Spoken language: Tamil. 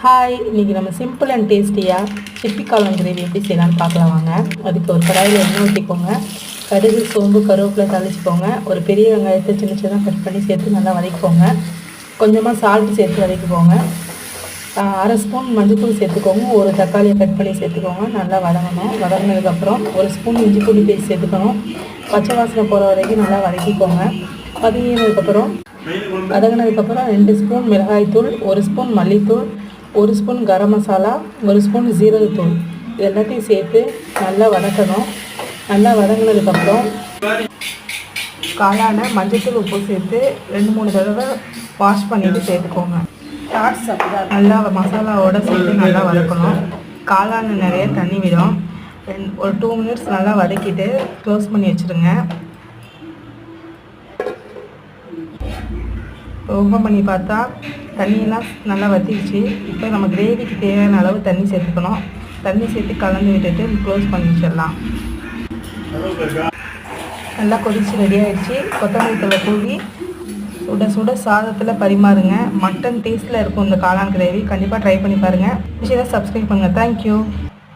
ஹாய் இன்றைக்கி நம்ம சிம்பிள் அண்ட் டேஸ்டியாக சிப்பி கிரேவி எப்படி செய்யலாம்னு பார்க்கலாம் வாங்க. அதுக்கு ஒரு கடாயில் எண்ணெய் ஊற்றிக்கோங்க கடுகு சோம்பு கருவேப்பிலை தழிச்சிக்கோங்க ஒரு பெரிய வெங்காயத்தை சின்ன சின்னதாக கட் பண்ணி சேர்த்து நல்லா வதக்கிக்கோங்க. கொஞ்சமாக சால்ட் சேர்த்து வதக்கிக்கோங்க. அரை ஸ்பூன் மஞ்சள்தூள் சேர்த்துக்கோங்க. ஒரு தக்காளியை கட் பண்ணி சேர்த்துக்கோங்க. நல்லா வதங்கணும். வதங்கினதுக்கப்புறம் ஒரு ஸ்பூன் இஞ்சி பூண்டு பேஸ்ட் சேர்த்துக்கணும். பச்சை வாசனை போகிற வரைக்கும் நல்லா வதக்கிக்கோங்க. வதங்கினதுக்கப்புறம் வதங்கினதுக்கப்புறம் ரெண்டு ஸ்பூன் மிளகாய்த்தூள் ஒரு ஸ்பூன் மல்லித்தூள் ஒரு ஸ்பூன் கரம் மசாலா ஒரு ஸ்பூன் ஜீரகத்தூள் இது எல்லாத்தையும் சேர்த்து நல்லா வதக்கணும். நல்லா வதங்கினதுக்கப்புறம் காளான மஞ்சத்தூள் உப்பு சேர்த்து ரெண்டு மூணு தடவை வாஷ் பண்ணிட்டு சேர்த்துக்கோங்க. நல்லா மசாலாவோட சேர்த்து நல்லா வதக்கணும். காளான நிறைய தண்ணி விடும். ஒரு டூ மினிட்ஸ் நல்லா வதக்கிட்டு க்ளோஸ் பண்ணி வச்சுருங்க. ஓப்பன் பண்ணி பார்த்தா தண்ணியெல்லாம் நல்லா வற்றிடுச்சு இப்போ நம்ம கிரேவிக்கு தேவையான அளவு தண்ணி சேர்த்துக்கணும். தண்ணி சேர்த்து கலந்து விட்டுட்டு க்ளோஸ் பண்ணி வச்சிடலாம். நல்லா கொதிச்சு ரெடி ஆகிடுச்சு கொத்தமல்லி தழை தூவி சுட சுட சாதத்தில் பரிமாறுங்க. மட்டன் டேஸ்ட்டில் இருக்கும் இந்த காளான் கிரேவி கண்டிப்பாக ட்ரை பண்ணி பாருங்கள் விஷயத்தை சப்ஸ்கிரைப் பண்ணுங்கள் தேங்க்யூ